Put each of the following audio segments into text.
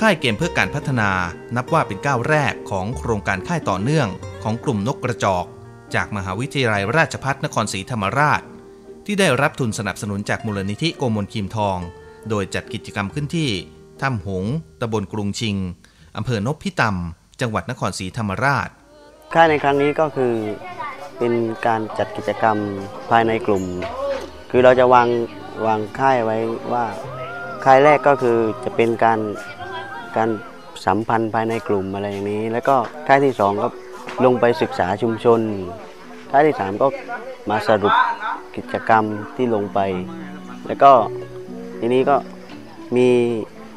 ค่ายเกมเพื่อการพัฒนานับว่าเป็นก้าวแรกของโครงการค่ายต่อเนื่องของกลุ่มนกกระจอก จากมหาวิทยาลัยราชภัฏนครศรีธรรมราช ที่ได้รับทุนสนับสนุนจากมูลนิธิโกมลคีมทอง โดยจัดกิจกรรมขึ้นที่ถ้ำหงส์ตำบลกรุงชิงอำเภอนพิตำจังหวัดนครศรีธรรมราช ค่ายในครั้งนี้ก็คือเป็นการจัดกิจกรรมภายในกลุ่ม คือเราจะวางวางค่ายไว้ว่าค่ายแรกก็คือจะเป็นการ การสัมพันธ์ภายในกลุ่มอะไรอย่างนี้ แล้วก็ค่าที่สองก็ลงไปศึกษาชุมชนค่าที่สามก็มาสรุปกิจกรรมที่ลงไป แล้วก็ทีนี้ก็มี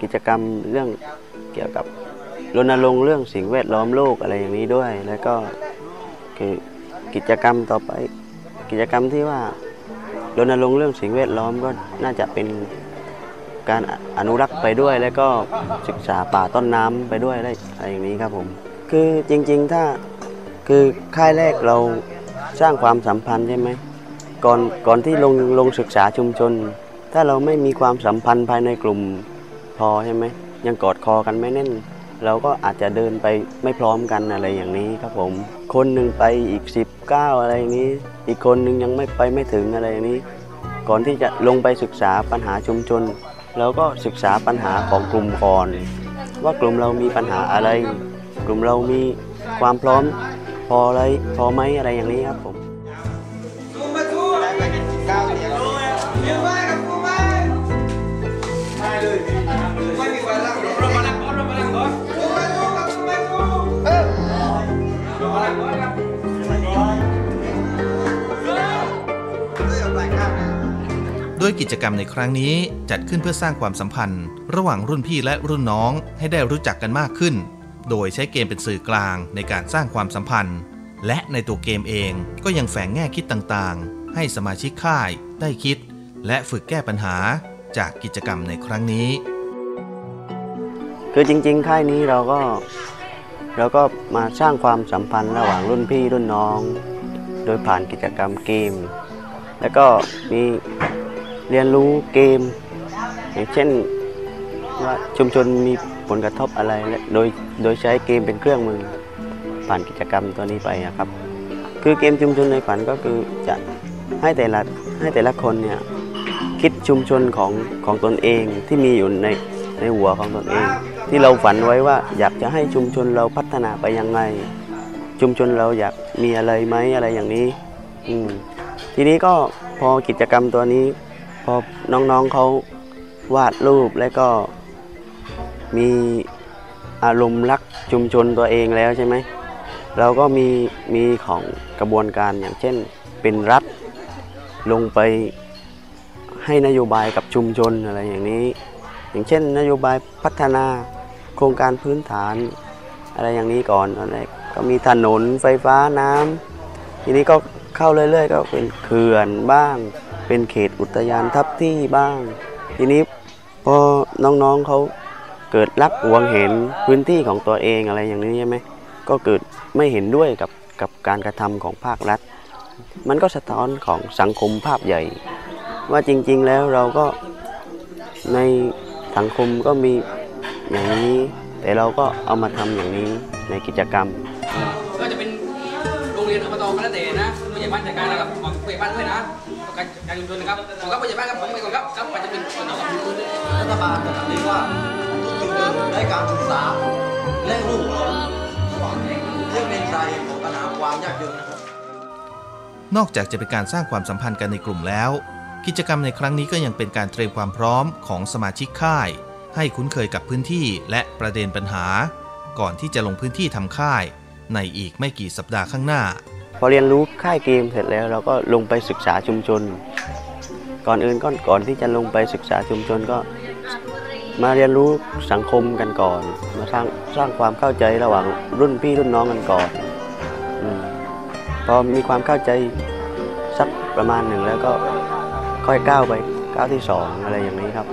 กิจกรรมเรื่องเกี่ยวกับรณรงค์เรื่องสิ่งแวดล้อมโลกอะไรอย่างนี้ด้วย แล้วก็คือกิจกรรมต่อไป กิจกรรมที่ว่ารณรงค์เรื่องสิ่งแวดล้อมก็น่าจะเป็น การอนุรักษ์ไปด้วย แล้วก็ศึกษาป่าต้นน้ำไปด้วยอะไรอะไรอย่างนี้ครับผม คือจริงๆถ้าคือค่ายแรกเราสร้างความสัมพันธ์ใช่ไหมก่อนก่อนที่ลงลงศึกษาชุมชน ถ้าเราไม่มีความสัมพันธ์ภายในกลุ่มพอใช่ไหมยังกอดคอกันไม่แน่น เราก็อาจจะเดินไปไม่พร้อมกันอะไรอย่างนี้ครับผม คนหนึ่งไปอีก10บเก้าอะไรอย่างนี้ อีกคนหนึ่งยังไม่ไปไม่ถึงอะไรอย่างนี้ ก่อนที่จะลงไปศึกษาปัญหาชุมชน เราก็ศึกษาปัญหาของกลุ่มก่อน ว่ากลุ่มเรามีปัญหาอะไร กลุ่มเรามีความพร้อมพออะไรพอไหมอะไรอย่างนี้ครับผม โดยกิจกรรมในครั้งนี้จัดขึ้นเพื่อสร้างความสัมพันธ์ ระหว่างรุ่นพี่และรุ่นน้องให้ได้รู้จักกันมากขึ้น โดยใช้เกมเป็นสื่อกลางในการสร้างความสัมพันธ์ และในตัวเกมเองก็ยังแฝงแง่คิดต่างๆ ให้สมาชิกค่ายได้คิด และฝึกแก้ปัญหาจากกิจกรรมในครั้งนี้ คือจริงๆ ค่ายนี้เราก็เราก็มาสร้างความสัมพันธ์ระหว่างรุ่นพี่รุ่นน้อง โดยผ่านกิจกรรมเกม แล้วก็มี เรียนรู้เกม อย่างเช่นว่าชุมชนมีผลกระทบอะไรและโดยโดยใช้เกมเป็นเครื่องมือผ่านกิจกรรมตัวนี้ไปอะครับ คือเกมชุมชนในฝันก็คือจะให้แต่ละให้แต่ละคนเนี่ยคิดชุมชนของของตนเองที่มีอยู่ในในหัวของตนเอง ที่เราฝันไว้ว่าอยากจะให้ชุมชนเราพัฒนาไปยังไง ชุมชนเราอยากมีอะไรไหมอะไรอย่างนี้ อืมทีนี้ก็พอกิจกรรมตัวนี้ พอน้องๆเขาวาดรูปแล้วก็มีอารมณ์รักชุมชนตัวเองแล้วใช่ไหมเราก็มีมีของกระบวนการอย่างเช่นเป็นรัฐลงไปให้นโยบายกับชุมชนอะไรอย่างนี้ อย่างเช่น นโยบายพัฒนาโครงการพื้นฐาน อะไรอย่างนี้ก่อนตอนแรกก็มีถนนไฟฟ้าน้ำทีนี้ก็เข้าเรื่อยๆ ก็เป็นเขื่อนบ้าง เป็นเขตอุทยานทับที่บ้าง ทีนี้พอน้องๆเขาเกิดรักหวงเห็นพื้นที่ของตัวเองอะไรอย่างนี้ใช่ไหมก็เกิดไม่เห็นด้วยกับกับการกระทำของภาครัฐ มันก็สะท้อนของสังคมภาพใหญ่ ว่าจริง ๆ แล้วเราก็ในสังคมก็มีอย่างนี้ แต่เราก็เอามาทำอย่างนี้ในกิจกรรม ก็จะเป็น รงเรียนอบตก็แล้วแต่นะผู้ใหญ่บ้านจัดการนะครับบอกผู้ใหญ่บ้านด้วยนะการการชุมชนนะครับขอครับผู้ใหญ่บ้านครับผมไปก่อนครับครับมันจะเป็นส่วนต่อของชุมชนด้วยรัฐบาลจะเรียกว่าทุกชุมชนได้การศึกษาและลูกหลาเรื่องเป็นใจของปัญหาความยากจนนะครับนอกจากจะเป็นการสร้างความสัมพันธ์กันในกลุ่มแล้ว กิจกรรมในครั้งนี้ก็ยังเป็นการเตรียมความพร้อมของสมาชิกค่าย ให้คุ้นเคยกับพื้นที่และประเด็นปัญหา ก่อนที่จะลงพื้นที่ทำค่าย ในอีกไม่กี่สัปดาห์ข้างหน้า พอเรียนรู้ค่ายเกมเสร็จแล้วเราก็ลงไปศึกษาชุมชน ก่อนอื่นก็ก่อนที่จะลงไปศึกษาชุมชนก็ มาเรียนรู้สังคมกันก่อน มาสร้างสร้างความเข้าใจระหว่างรุ่นพี่รุ่นน้องกันก่อนอพอมีความเข้าใจสักประมาณหนึ่งแล้วก็ค่อยก้าวไปก้าวที่สองอะไรอย่างนี้ครับ